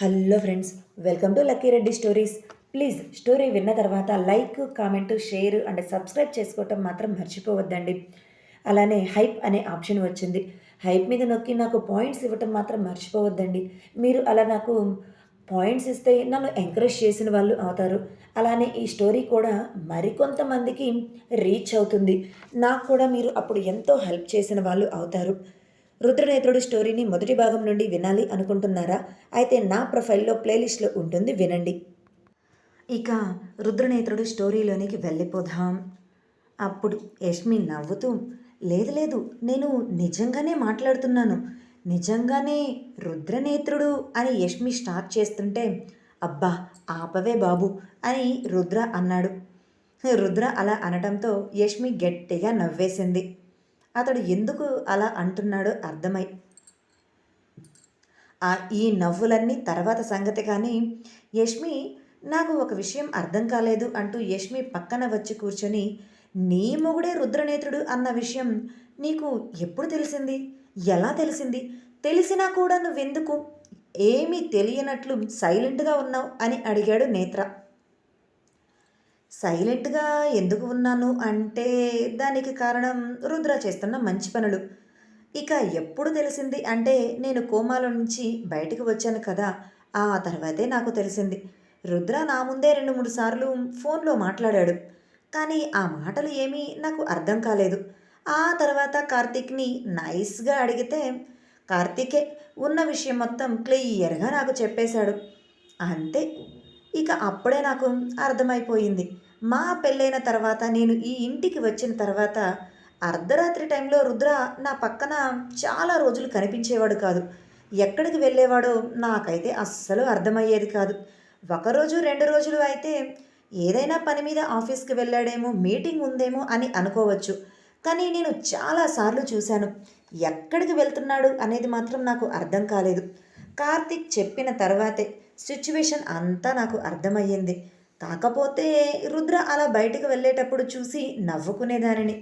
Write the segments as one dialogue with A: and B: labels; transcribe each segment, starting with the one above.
A: Hello friends welcome to Lucky Reddy stories. Please story విన్న తర్వాత like comment share and subscribe చేసుకోవటం మాత్రం మర్చిపోవద్దండి. అలానే హైప్ అనే ఆప్షన్ వచ్చింది. హైప్ మీద నొక్కి నాకు పాయింట్స్ ఇవ్వటం మాత్రం మర్చిపోవద్దండి. మీరు అలా నాకు పాయింట్స్ ఇస్తే నన్ను ఎంకరేజ్ చేసిన వాళ్ళు అవుతారు. అలానే ఈ స్టోరీ కూడా మరికొంతమందికి రీచ్ అవుతుంది. నాకు కూడా మీరు అప్పుడు ఎంతో హెల్ప్ చేసిన వాళ్ళు అవుతారు. రుద్రనేత్రుడు స్టోరీని మొదటి భాగం నుండి వినాలి అనుకుంటున్నారా? అయితే నా ప్రొఫైల్లో ప్లేలిస్ట్లో ఉంటుంది వినండి. ఇక రుద్రనేత్రుడు స్టోరీలోనికి వెళ్ళిపోదాం. అప్పుడు యష్మి నవ్వుతూ లేదు లేదు నేను నిజంగానే మాట్లాడుతున్నాను. నిజంగానే రుద్రనేత్రుడు అని యష్మి స్టార్ట్ చేస్తుంటే అబ్బా ఆపవే బాబు అని రుద్ర అన్నాడు. రుద్ర అలా అనటంతో యష్మి గట్టిగా నవ్వేసింది. అతడు ఎందుకు అలా అంటున్నాడో అర్థమై ఆ ఈ నవ్వులన్నీ తర్వాత సంగతి కానీ యష్మి నాకు ఒక విషయం అర్థం కాలేదు అంటూ యష్మి పక్కన వచ్చి కూర్చొని నీ మొగుడే రుద్రనేత్రుడు అన్న విషయం నీకు ఎప్పుడు తెలిసింది? ఎలా తెలిసింది? తెలిసినా కూడా నువ్వెందుకు? ఏమీ తెలియనట్లు సైలెంట్గా ఉన్నావు అని అడిగాడు నేత్ర. సైలెంట్గా ఎందుకు ఉన్నాను అంటే దానికి కారణం రుద్ర చేస్తున్న మంచి పనులు. ఇక ఎప్పుడు తెలిసింది అంటే నేను కోమాలో నుంచి బయటకు వచ్చాను కదా ఆ తర్వాతే నాకు తెలిసింది. రుద్ర నా ముందే రెండు మూడు సార్లు ఫోన్లో మాట్లాడాడు. కానీ ఆ మాటలు ఏమీ నాకు అర్థం కాలేదు. ఆ తర్వాత కార్తీక్ని నైస్గా అడిగితే కార్తీకే ఉన్న విషయం మొత్తం క్లియర్గా నాకు చెప్పేశాడు. అంతే. ఇక అప్పుడే నాకు అర్థమైపోయింది. మా పెళ్ళైన తర్వాత నేను ఈ ఇంటికి వచ్చిన తర్వాత అర్ధరాత్రి టైంలో రుద్ర నా పక్కన చాలా రోజులు కనిపించేవాడు కాదు. ఎక్కడికి వెళ్ళేవాడో నాకైతే అస్సలు అర్థమయ్యేది కాదు. ఒకరోజు రెండు రోజులు అయితే ఏదైనా పని మీద ఆఫీస్కి వెళ్ళాడేమో మీటింగ్ ఉందేమో అని అనుకోవచ్చు. కానీ నేను చాలాసార్లు చూశాను. ఎక్కడికి వెళ్తున్నాడు అనేది మాత్రం నాకు అర్థం కాలేదు. కార్తిక్ చెప్పిన తర్వాతే సిచ్యువేషన్ అంతా నాకు అర్థమయ్యింది. కాకపోతే రుద్ర అలా బయటకు వెళ్ళేటప్పుడు చూసి నవ్వుకునేదానిని.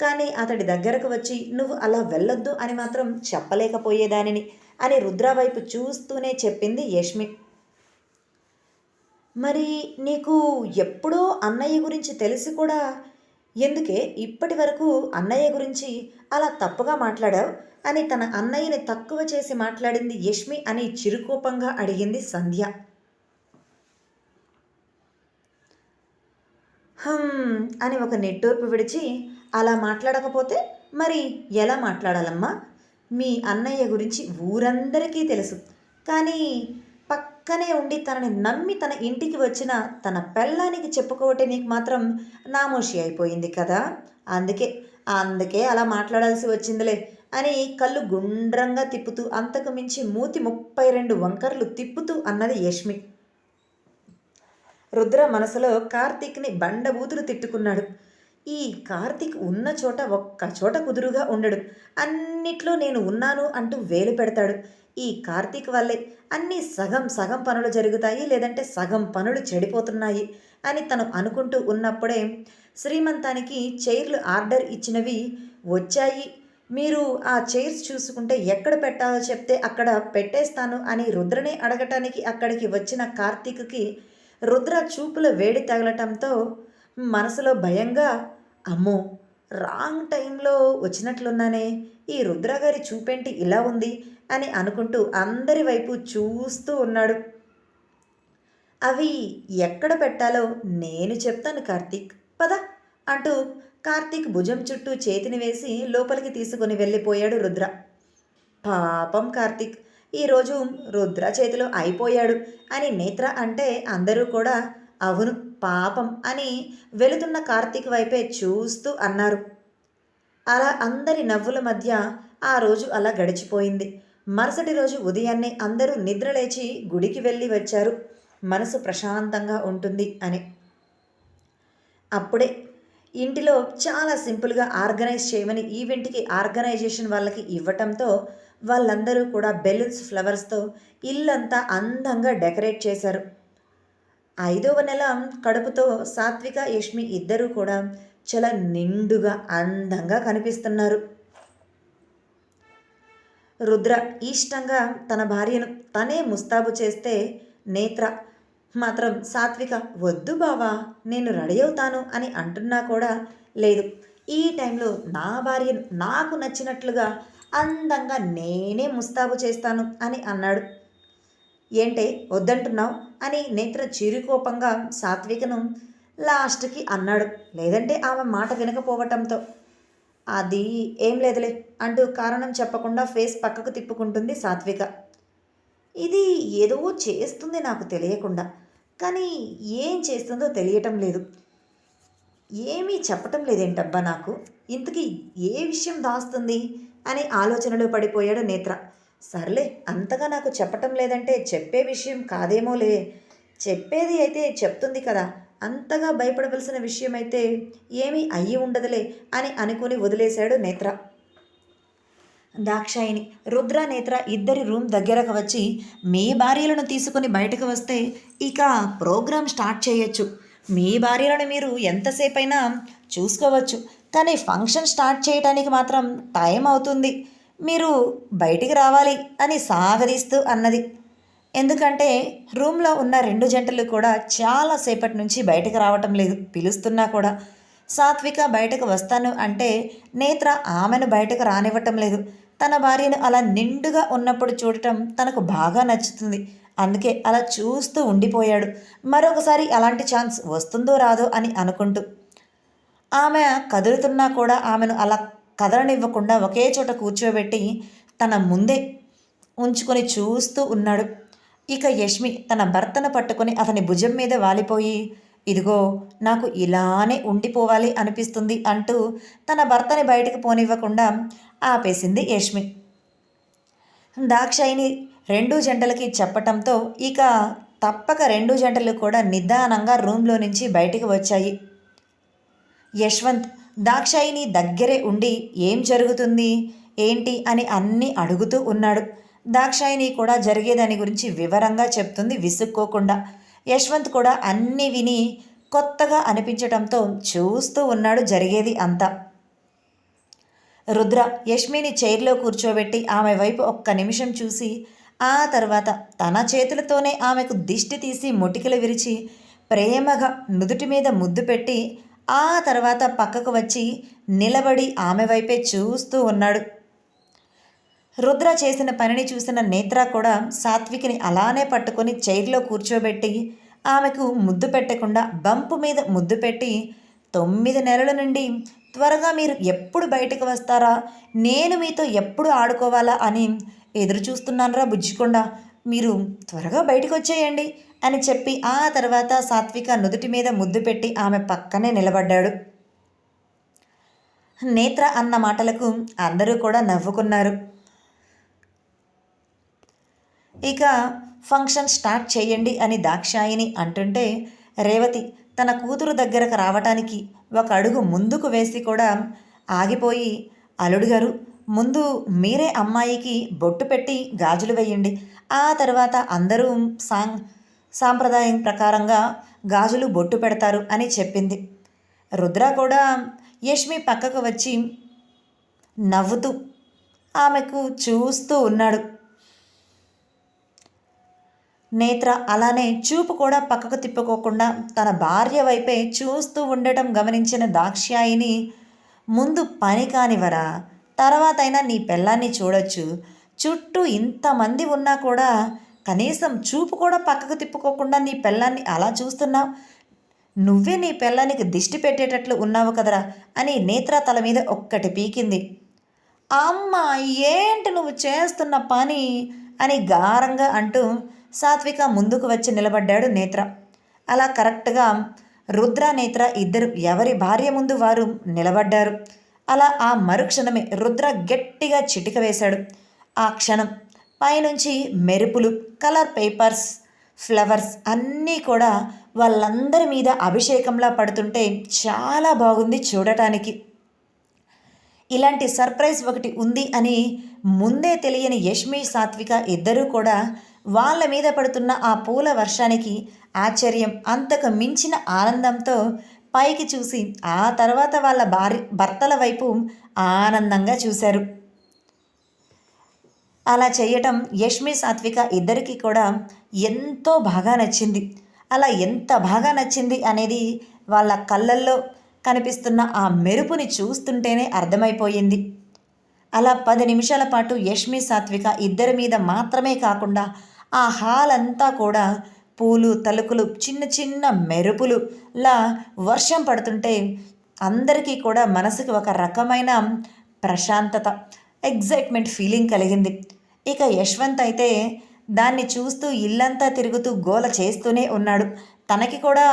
A: కానీ అతడి దగ్గరకు వచ్చి నువ్వు అలా వెళ్ళొద్దు అని మాత్రం చెప్పలేకపోయేదానిని అని రుద్ర వైపు చూస్తూనే చెప్పింది యష్మి. మరి నీకు ఎప్పుడో అన్నయ్య గురించి తెలిసి కూడా ఎందుకే ఇప్పటి వరకు అన్నయ్య గురించి అలా తప్పుగా మాట్లాడావు? అని తన అన్నయ్యని తక్కువ చేసి మాట్లాడింది యష్మి అని చిరుకోపంగా అడిగింది సంధ్య. హమ్ అని ఒక నెట్టూర్పు విడిచి అలా మాట్లాడకపోతే మరి ఎలా మాట్లాడాలమ్మా? మీ అన్నయ్య గురించి ఊరందరికీ తెలుసు. కానీ పక్కనే ఉండి తనని నమ్మి తన ఇంటికి వచ్చిన తన పెళ్ళానికి చెప్పుకోవటే నీకు మాత్రం నామోషి అయిపోయింది కదా? అందుకే అందుకే అలా మాట్లాడాల్సి వచ్చిందిలే అని కళ్ళు గుండ్రంగా తిప్పుతూ అంతకు మించి మూతి ముప్పై రెండు వంకర్లు తిప్పుతూ అన్నది యష్మి. రుద్ర మనసులో కార్తీక్ని బండబూతులు తిట్టుకున్నాడు. ఈ కార్తీక్ ఉన్న చోట ఒక్క చోట కుదురుగా ఉండడు. అన్నిట్లో నేను ఉన్నాను అంటూ వేలు పెడతాడు. ఈ కార్తీక్ వల్లే అన్నీ సగం సగం పనులు జరుగుతాయి లేదంటే సగం పనులు చెడిపోతున్నాయి అని తను అనుకుంటూ ఉన్నప్పుడే శ్రీమంతానికి చైర్లు ఆర్డర్ ఇచ్చినవి వచ్చాయి. మీరు ఆ చైర్స్ చూసుకుంటే ఎక్కడ పెట్టాలో చెప్తే అక్కడ పెట్టేస్తాను అని రుద్రనే అడగటానికి అక్కడికి వచ్చిన కార్తీక్కి రుద్ర చూపుల వేడి తగలటంతో మనసులో భయంగా అమ్మో రాంగ్ టైంలో వచ్చినట్లున్నానే ఈ రుద్రగారి చూపేంటి ఇలా ఉంది అని అనుకుంటూ అందరి వైపు చూస్తూ ఉన్నాడు. అవి ఎక్కడ పెట్టాలో నేను చెప్తాను కార్తీక్. పద అంటూ కార్తీక్ భుజం చుట్టూ చేతిని వేసి లోపలికి తీసుకొని వెళ్ళిపోయాడు రుద్ర. పాపం కార్తీక్. ఈరోజు రుద్ర చేతిలో అయిపోయాడు అని నేత్ర అంటే అందరూ కూడా అవును పాపం అని వెళుతున్న కార్తీక్ వైపే చూస్తూ అన్నారు. అలా అందరి నవ్వుల మధ్య ఆ రోజు అలా గడిచిపోయింది. మరుసటి రోజు ఉదయాన్నే అందరూ నిద్రలేచి గుడికి వెళ్ళి వచ్చారు. మనసు ప్రశాంతంగా ఉంటుంది అని. అప్పుడే ఇంటిలో చాలా సింపుల్గా ఆర్గనైజ్ చేయమని ఈవెంట్కి ఆర్గనైజేషన్ వాళ్ళకి ఇవ్వటంతో వాళ్ళందరూ కూడా బెలూన్స్ ఫ్లవర్స్తో ఇల్లంతా అందంగా డెకరేట్ చేశారు. ఐదవ నెల కడుపుతో సాత్విక యష్మి ఇద్దరూ కూడా చాలా నిండుగా అందంగా కనిపిస్తున్నారు. రుద్ర ఇష్టంగా తన భార్యను తనే ముస్తాబు చేస్తే నేత్ర మాత్రం సాత్విక వద్దు బావా నేను రెడీ అవుతాను అని అంటున్నా కూడా లేదు. ఈ టైంలో నా భార్యను నాకు నచ్చినట్లుగా అందంగా నేనే ముస్తాబు చేస్తాను అని అన్నాడు. ఏంటే వద్దంటున్నావు? అని నేత్ర చిరుకోపంగా సాత్వికను లాస్ట్కి అన్నాడు. లేదంటే ఆమె మాట వినకపోవటంతో. అది ఏం లేదులే అంటూ కారణం చెప్పకుండా ఫేస్ పక్కకు తిప్పుకుంటుంది సాత్విక. ఇది ఏదో చేస్తుంది నాకు తెలియకుండా. కానీ ఏం చేస్తుందో తెలియటం లేదు. ఏమీ చెప్పటం లేదేంటబ్బా నాకు? ఇంతకీ ఏ విషయం దాస్తుంది? అని ఆలోచనలో పడిపోయాడు నేత్ర. సర్లే అంతగా నాకు చెప్పటం లేదంటే చెప్పే విషయం కాదేమోలే. చెప్పేది అయితే చెప్తుంది కదా. అంతగా భయపడవలసిన విషయం అయితే ఏమీ అయ్యి ఉండదులే అని అనుకుని వదిలేశాడు నేత్ర. దాక్షాయిని రుద్ర నేత్ర ఇద్దరి రూమ్ దగ్గరకు వచ్చి మీ భార్యలను తీసుకుని బయటకు వస్తే ఇక ప్రోగ్రాం స్టార్ట్ చేయొచ్చు. మీ భార్యలను మీరు ఎంతసేపైనా చూసుకోవచ్చు. కానీ ఫంక్షన్ స్టార్ట్ చేయడానికి మాత్రం టైం అవుతుంది. మీరు బయటికి రావాలి అని సాగదీస్తూ అన్నది. ఎందుకంటే రూమ్లో ఉన్న రెండు జంటలు కూడా చాలాసేపటి నుంచి బయటకు రావటం లేదు పిలుస్తున్నా కూడా. సాత్విక బయటకు వస్తాను అంటే నేత్ర ఆమెను బయటకు రానివ్వటం లేదు. తన భార్యను అలా నిండుగా ఉన్నప్పుడు చూడటం తనకు బాగా నచ్చుతుంది. అందుకే అలా చూస్తూ ఉండిపోయాడు. మరొకసారి అలాంటి ఛాన్స్ వస్తుందో రాదో అని అనుకుంటూ ఆమె కదులుతున్నా కూడా ఆమెను అలా కదలనివ్వకుండా ఒకే చోట కూర్చోబెట్టి తన ముందే ఉంచుకొని చూస్తూ ఉన్నాడు. ఇక యష్మి తన భర్తను పట్టుకొని అతని భుజం మీద వాలిపోయి ఇదిగో నాకు ఇలానే ఉండిపోవాలి అనిపిస్తుంది అంటూ తన భర్తని బయటకు పోనివ్వకుండా ఆపేసింది యష్మి. దాక్షాయిని రెండు జంటలకి చెప్పటంతో ఇక తప్పక రెండు జంటలు కూడా నిదానంగా రూమ్లో నుంచి బయటికి వచ్చాయి. యశ్వంత్ దాక్షాయిని దగ్గరే ఉండి ఏం జరుగుతుంది? ఏంటి? అని అన్నీ అడుగుతూ ఉన్నాడు. దాక్షాయిని కూడా జరిగేదాని గురించి వివరంగా చెప్తుంది విసుక్కోకుండా. యశ్వంత్ కూడా అన్నీ విని కొత్తగా అనిపించటంతో చూస్తూ ఉన్నాడు జరిగేది అంతా. రుద్ర యష్మిని చైర్లో కూర్చోబెట్టి ఆమె వైపు ఒక్క నిమిషం చూసి ఆ తర్వాత తన చేతులతోనే ఆమెకు దిష్టి తీసి మొటికలు విరిచి ప్రేమగా నుదుటి మీద ముద్దు పెట్టి ఆ తర్వాత పక్కకు వచ్చి నిలబడి ఆమె వైపే చూస్తూ ఉన్నాడు. రుద్ర చేసిన పనిని చూసిన నేత్ర కూడా సాత్వికిని అలానే పట్టుకొని చైర్లో కూర్చోబెట్టి ఆమెకు ముద్దు పెట్టకుండా బంపు మీద ముద్దు పెట్టి తొమ్మిది నెలల నుండి త్వరగా మీరు ఎప్పుడు బయటకు వస్తారా? నేను మీతో ఎప్పుడు ఆడుకోవాలా? అని ఎదురు చూస్తున్నానరా బుజ్జికొండ. మీరు త్వరగా బయటకు వచ్చేయండి. అని చెప్పి ఆ తర్వాత సాత్విక నుదుటి మీద ముద్దు పెట్టి ఆమె పక్కనే నిలబడ్డాడు. నేత్ర అన్న మాటలకు అందరూ కూడా నవ్వుకున్నారు. ఇక ఫంక్షన్ స్టార్ట్ చేయండి అని దాక్షాయిని అంటుంటే రేవతి తన కూతురు దగ్గరకు రావటానికి ఒక అడుగు ముందుకు వేసి కూడా ఆగిపోయి అల్లుడు గారు ముందు మీరే అమ్మాయికి బొట్టు పెట్టి గాజులు వేయండి. ఆ తర్వాత అందరూ సాంగ్ సాంప్రదాయం ప్రకారంగా గాజులు బొట్టు పెడతారు అని చెప్పింది. రుద్ర కూడా యష్మి పక్కకు వచ్చి నవ్వుతూ ఆమెకు చూస్తూ ఉన్నాడు. నేత్ర అలానే చూపు కూడా పక్కకు తిప్పుకోకుండా తన భార్య వైపే చూస్తూ ఉండటం గమనించిన దాక్ష్యాయిని ముందు పని కానివరా తర్వాతైనా నీ పెళ్ళాన్ని చూడొచ్చు. చుట్టూ ఇంతమంది ఉన్నా కూడా కనీసం చూపు కూడా పక్కకు తిప్పుకోకుండా నీ పిల్లాన్ని అలా చూస్తున్నావు నువ్వే నీ పిల్లానికి దిష్టి పెట్టేటట్లు ఉన్నావు కదరా అని నేత్ర తల మీద ఒక్కటి పీకింది. అమ్మ ఏంటి నువ్వు చేస్తున్న పని? అని గారంగా అంటూ సాత్విక ముందుకు వచ్చి నిలబడ్డాడు నేత్ర. అలా కరెక్ట్గా రుద్ర నేత్ర ఇద్దరు ఎవరి భార్య ముందు వారు నిలబడ్డారు. అలా ఆ మరుక్షణమే రుద్ర గట్టిగా చిటిక వేశాడు. ఆ క్షణం పైనుంచి మెరుపులు కలర్ పేపర్స్ ఫ్లవర్స్ అన్నీ కూడా వాళ్ళందరి మీద అభిషేకంలా పడుతుంటే చాలా బాగుంది చూడటానికి. ఇలాంటి సర్ప్రైజ్ ఒకటి ఉంది అని ముందే తెలియని యష్మి సాత్విక ఇద్దరూ కూడా వాళ్ళ మీద పడుతున్న ఆ పూల వర్షానికి ఆశ్చర్యం అంతకు మించిన ఆనందంతో పైకి చూసి ఆ తర్వాత వాళ్ళ భార్య భర్తల వైపు ఆనందంగా చూశారు. అలా చేయటం యష్మి సాత్విక ఇద్దరికీ కూడా ఎంతో బాగా నచ్చింది. అలా ఎంత బాగా నచ్చింది అనేది వాళ్ళ కళ్ళల్లో కనిపిస్తున్న ఆ మెరుపుని చూస్తుంటేనే అర్థమైపోయింది. అలా పది నిమిషాల పాటు యష్మి సాత్విక ఇద్దరి మీద మాత్రమే కాకుండా ఆ హాల్ అంతా కూడా పూలు తలుకులు చిన్న చిన్న మెరుపులు లా వర్షం పడుతుంటే అందరికీ కూడా మనసుకు ఒక రకమైన ప్రశాంతత ఎగ్జైట్మెంట్ ఫీలింగ్ కలిగింది. ఇక యశ్వంత్ అయితే దాన్ని చూస్తూ ఇల్లంతా తిరుగుతూ గోల చేస్తూనే ఉన్నాడు. తనకి కూడా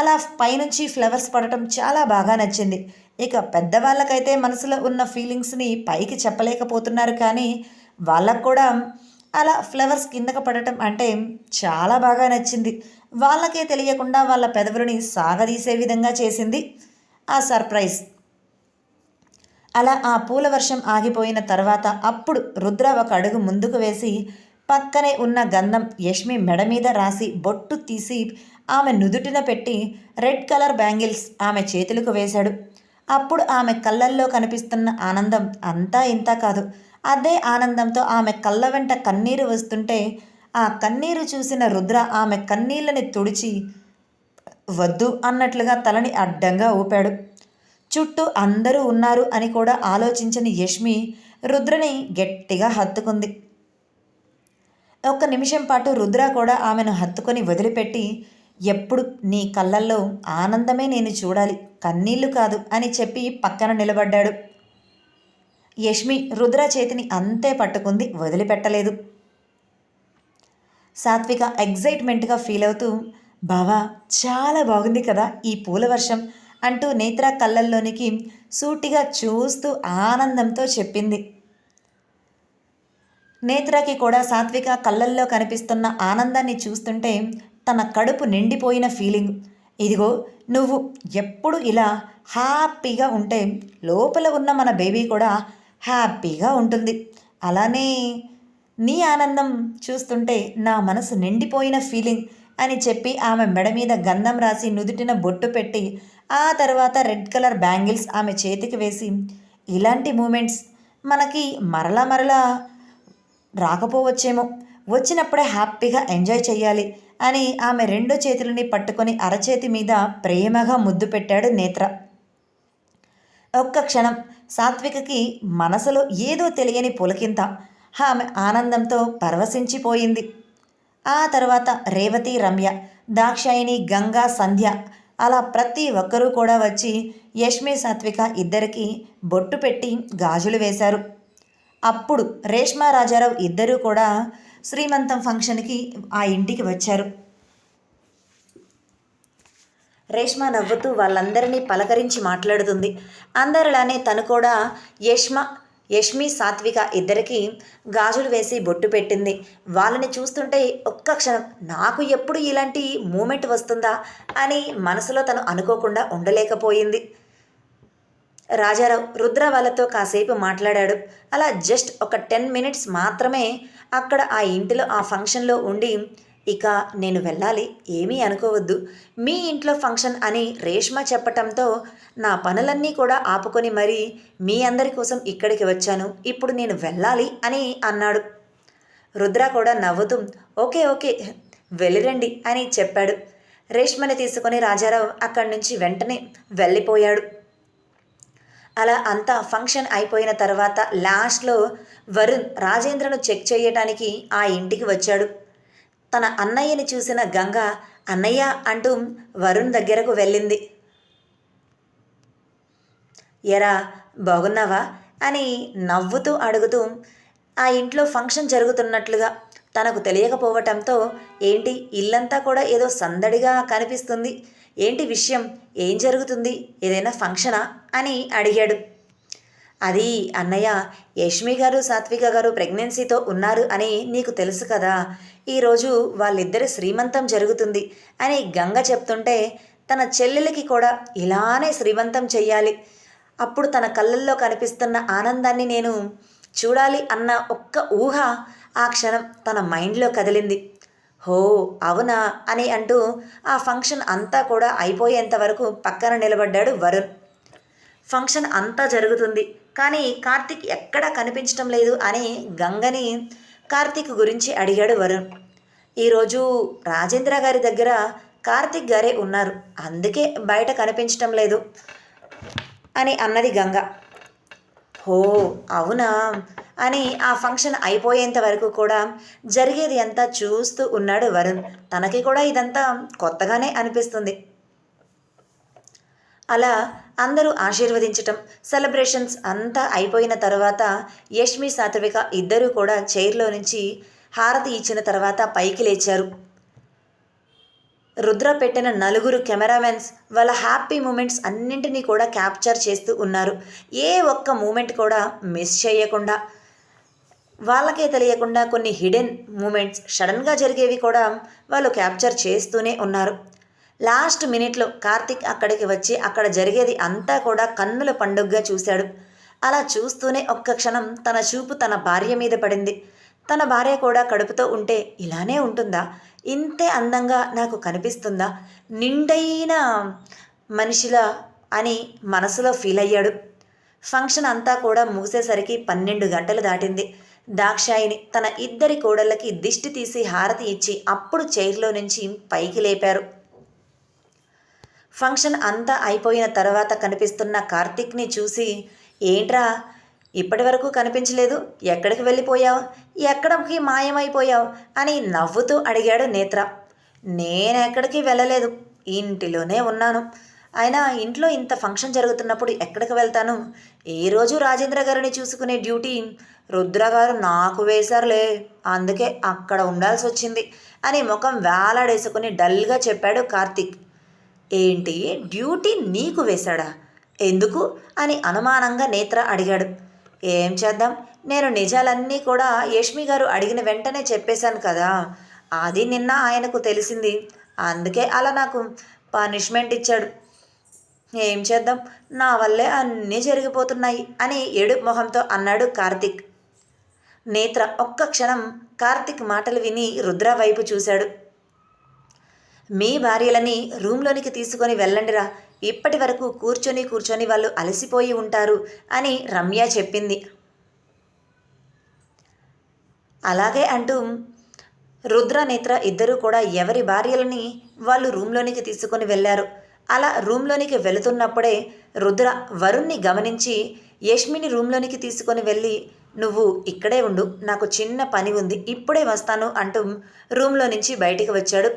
A: అలా పైనుంచి ఫ్లవర్స్ పడటం చాలా బాగా నచ్చింది. ఇక పెద్దవాళ్ళకైతే మనసులో ఉన్న ఫీలింగ్స్ని పైకి చెప్పలేకపోతున్నారు కానీ వాళ్ళకు కూడా అలా ఫ్లవర్స్ కిందకు పడటం అంటే చాలా బాగా నచ్చింది. వాళ్ళకే తెలియకుండా వాళ్ళ పెదవులని సాగదీసే విధంగా చేసింది. ఆ సర్ప్రైజ్. అలా ఆ పూల వర్షం ఆగిపోయిన తర్వాత అప్పుడు రుద్ర ఒక అడుగు ముందుకు వేసి పక్కనే ఉన్న గంధం యష్మి మెడ మీద రాసి బొట్టు తీసి ఆమె నుదుటిన పెట్టి రెడ్ కలర్ బ్యాంగిల్స్ ఆమె చేతులకు వేశాడు. అప్పుడు ఆమె కళ్ళల్లో కనిపిస్తున్న ఆనందం అంతా ఇంత కాదు. అదే ఆనందంతో ఆమె కళ్ళ వెంట కన్నీరు వస్తుంటే ఆ కన్నీరు చూసిన రుద్ర ఆమె కన్నీళ్ళని తుడిచి వద్దు అన్నట్లుగా తలని అడ్డంగా ఊపాడు. చుట్టూ అందరూ ఉన్నారు అని కూడా ఆలోచించని యష్మి రుద్రని గట్టిగా హత్తుకుంది. ఒక్క నిమిషం పాటు రుద్ర కూడా ఆమెను హత్తుకొని వదిలిపెట్టి ఎప్పుడు నీ కళ్ళల్లో ఆనందమే నేను చూడాలి కన్నీళ్ళు కాదు అని చెప్పి పక్కన నిలబడ్డాడు. యష్మి రుద్ర చేతిని అంతే పట్టుకుంది వదిలిపెట్టలేదు. సాత్విక ఎగ్జైట్మెంట్గా ఫీల్ అవుతూ బావా చాలా బాగుంది కదా ఈ పూల వర్షం. అంటూ నేత్ర కళ్ళల్లోనికి సూటిగా చూస్తూ ఆనందంతో చెప్పింది. నేత్రకి కూడా సాత్విక కళ్ళల్లో కనిపిస్తున్న ఆనందాన్ని చూస్తుంటే తన కడుపు నిండిపోయిన ఫీలింగ్. ఇదిగో నువ్వు ఎప్పుడు ఇలా హ్యాపీగా ఉంటే లోపల ఉన్న మన బేబీ కూడా హ్యాపీగా ఉంటుంది. అలానే నీ ఆనందం చూస్తుంటే నా మనసు నిండిపోయిన ఫీలింగ్. అని చెప్పి ఆమె మెడ మీద గంధం రాసి నుదుటిన బొట్టు పెట్టి ఆ తర్వాత రెడ్ కలర్ బ్యాంగిల్స్ ఆమె చేతికి వేసి ఇలాంటి మూమెంట్స్ మనకి మరలా మరలా రాకపోవచ్చేమో. వచ్చినప్పుడే హ్యాపీగా ఎంజాయ్ చేయాలి అని ఆమె రెండు చేతులని పట్టుకొని అరచేతి మీద ప్రేమగా ముద్దు పెట్టాడు నేత్ర. ఒక్క క్షణం సాత్వికకి మనసులో ఏదో తెలియని పులకింత ఆమె ఆనందంతో పరవశించిపోయింది. ఆ తర్వాత రేవతి రమ్య దాక్షాయిని గంగా సంధ్య అలా ప్రతి ఒక్కరూ కూడా వచ్చి యష్మి సాత్విక ఇద్దరికి బొట్టు పెట్టి గాజులు వేశారు. అప్పుడు రేష్మా రాజారావు ఇద్దరూ కూడా శ్రీమంతం ఫంక్షన్కి ఆ ఇంటికి వచ్చారు. రేష్మ నవ్వుతూ వాళ్ళందరినీ పలకరించి మాట్లాడుతుంది. అందరిలానే తను కూడా యష్మ యష్మి సాత్విక ఇద్దరికి గాజులు వేసి బొట్టు పెట్టింది. వాళ్ళని చూస్తుంటే ఒక్క క్షణం నాకు ఎప్పుడు ఇలాంటి మూమెంట్ వస్తుందా? అని మనసులో తను అనుకోకుండా ఉండలేకపోయింది. రాజారావు రుద్ర వాళ్ళతో కాసేపు మాట్లాడాడు. అలా జస్ట్ ఒక టెన్ మినిట్స్ మాత్రమే అక్కడ ఆ ఇంటిలో ఆ ఫంక్షన్లో ఉండి ఇక నేను వెళ్ళాలి ఏమీ అనుకోవద్దు. మీ ఇంట్లో ఫంక్షన్ అని రేష్మ చెప్పటంతో నా పనులన్నీ కూడా ఆపుకొని మరీ మీ అందరి కోసం ఇక్కడికి వచ్చాను ఇప్పుడు నేను వెళ్ళాలి అని అన్నాడు. రుద్ర కూడా నవ్వుతూ ఓకే ఓకే వెళ్ళిరండి అని చెప్పాడు. రేష్మని తీసుకొని రాజారావు అక్కడి నుంచి వెంటనే వెళ్ళిపోయాడు. అలా అంతా ఫంక్షన్ అయిపోయిన తర్వాత లాస్ట్లో వరుణ్ రాజేంద్రను చెక్ చేయటానికి ఆ ఇంటికి వచ్చాడు. తన అన్నయ్యని చూసిన గంగ అన్నయ్య అంటూ వరుణ్ దగ్గరకు వెళ్ళింది. ఎరా బాగున్నావా? అని నవ్వుతూ అడుగుతూ ఆ ఇంట్లో ఫంక్షన్ జరుగుతున్నట్లుగా తనకు తెలియకపోవటంతో ఏంటి ఇల్లంతా కూడా ఏదో సందడిగా కనిపిస్తుంది. ఏంటి విషయం? ఏం జరుగుతుంది? ఏదైనా ఫంక్షనా? అని అడిగాడు. అది అన్నయ్య యష్మి గారు సాత్విక గారు ప్రెగ్నెన్సీతో ఉన్నారు అని నీకు తెలుసు కదా. ఈరోజు వాళ్ళిద్దరి శ్రీమంతం జరుగుతుంది అని గంగ చెప్తుంటే తన చెల్లెలకి కూడా ఇలానే శ్రీమంతం చెయ్యాలి. అప్పుడు తన కళ్ళల్లో కనిపిస్తున్న ఆనందాన్ని నేను చూడాలి అన్న ఒక్క ఊహ ఆ క్షణం తన మైండ్లో కదిలింది. హో అవునా అని అంటూ ఆ ఫంక్షన్ అంతా కూడా అయిపోయేంత వరకు పక్కన నిలబడ్డాడు వరుణ్. ఫంక్షన్ అంతా జరుగుతుంది. కానీ కార్తీక్ ఎక్కడా కనిపించటం లేదు అని గంగని కార్తీక్ గురించి అడిగాడు వరుణ్. ఈరోజు రాజేంద్ర గారి దగ్గర కార్తీక్ గారే ఉన్నారు అందుకే బయట కనిపించటం లేదు అని అన్నది గంగ. ఓ అవునా? అని ఆ ఫంక్షన్ అయిపోయేంత వరకు కూడా జరిగేది అంతా చూస్తూ ఉన్నాడు వరుణ్. తనకి కూడా ఇదంతా కొత్తగానే అనిపిస్తుంది. అలా అందరూ ఆశీర్వదించటం. సెలబ్రేషన్స్ అంతా అయిపోయిన తర్వాత యష్మి సాత్విక ఇద్దరూ కూడా చైర్లో నుంచి హారతి ఇచ్చిన తర్వాత పైకి లేచారు. రుద్ర పెట్టిన నలుగురు కెమెరామెన్స్ వాళ్ళ హ్యాపీ మూమెంట్స్ అన్నింటినీ కూడా క్యాప్చర్ చేస్తూ ఉన్నారు. ఏ ఒక్క మూమెంట్ కూడా మిస్ చేయకుండా వాళ్ళకే తెలియకుండా కొన్ని హిడెన్ మూమెంట్స్ సడన్గా జరిగేవి కూడా వాళ్ళు క్యాప్చర్ చేస్తూనే ఉన్నారు. లాస్ట్ మినిట్లో కార్తిక్ అక్కడికి వచ్చి అక్కడ జరిగేది అంతా కూడా కన్నుల పండుగగా చూశాడు. అలా చూస్తూనే ఒక్క క్షణం తన చూపు తన భార్య మీద పడింది. తన భార్య కూడా కడుపుతో ఉంటే ఇలానే ఉంటుందా? ఇంతే అందంగా నాకు కనిపిస్తుందా? నిండైన మనిషిలా అని మనసులో ఫీల్ అయ్యాడు. ఫంక్షన్ అంతా కూడా ముగిసేసరికి పన్నెండు గంటలు దాటింది. దాక్షాయిని తన ఇద్దరి కోడళ్ళకి దిష్టి తీసి హారతి ఇచ్చి అప్పుడు చైర్లో నుంచి పైకి లేపారు. ఫంక్షన్ అంతా అయిపోయిన తర్వాత కనిపిస్తున్న కార్తిక్ని చూసి ఏంట్రా ఇప్పటి వరకు కనిపించలేదు. ఎక్కడికి వెళ్ళిపోయావు? ఎక్కడికి మాయమైపోయావు? అని నవ్వుతూ అడిగాడు నేత్ర. నేనెక్కడికి వెళ్ళలేదు. ఇంటిలోనే ఉన్నాను. అయినా ఇంట్లో ఇంత ఫంక్షన్ జరుగుతున్నప్పుడు ఎక్కడికి వెళ్తాను? ఈరోజు రాజేంద్ర గారిని చూసుకునే డ్యూటీ రుద్ర గారు నాకు వేశారులే. అందుకే అక్కడ ఉండాల్సి వచ్చింది అని ముఖం వేలాడేసుకుని డల్గా చెప్పాడు కార్తిక్. ఏంటి? డ్యూటీ నీకు వేశాడా? ఎందుకు? అని అనుమానంగా నేత్ర అడిగాడు. ఏం చేద్దాం? నేను నిజాలన్నీ కూడా యష్మి గారు అడిగిన వెంటనే చెప్పేశాను కదా. అది నిన్న ఆయనకు తెలిసింది. అందుకే అలా నాకు పనిష్మెంట్ ఇచ్చాడు. ఏం చేద్దాం? నా వల్లే అన్నీ జరిగిపోతున్నాయి అని ఏడు మొహంతో అన్నాడు కార్తిక్. నేత్ర ఒక్క క్షణం కార్తిక్ మాటలు విని రుద్ర వైపు చూశాడు. మీ భార్యలని రూమ్లోనికి తీసుకొని వెళ్ళండిరా. ఇప్పటి వరకు కూర్చొని కూర్చొని వాళ్ళు అలసిపోయి ఉంటారు అని రమ్య చెప్పింది. అలాగే అంటూ రుద్ర నేత్ర ఇద్దరూ కూడా ఎవరి భార్యలని వాళ్ళు రూమ్లోనికి తీసుకొని వెళ్ళారు. అలా రూమ్లోనికి వెళుతున్నప్పుడే రుద్ర వరుణ్ణి గమనించి యష్మిని రూమ్లోనికి తీసుకొని వెళ్ళి నువ్వు ఇక్కడే ఉండు నాకు చిన్న పని ఉంది ఇప్పుడే వస్తాను అంటూ రూమ్లో నుంచి బయటికి వచ్చాడు.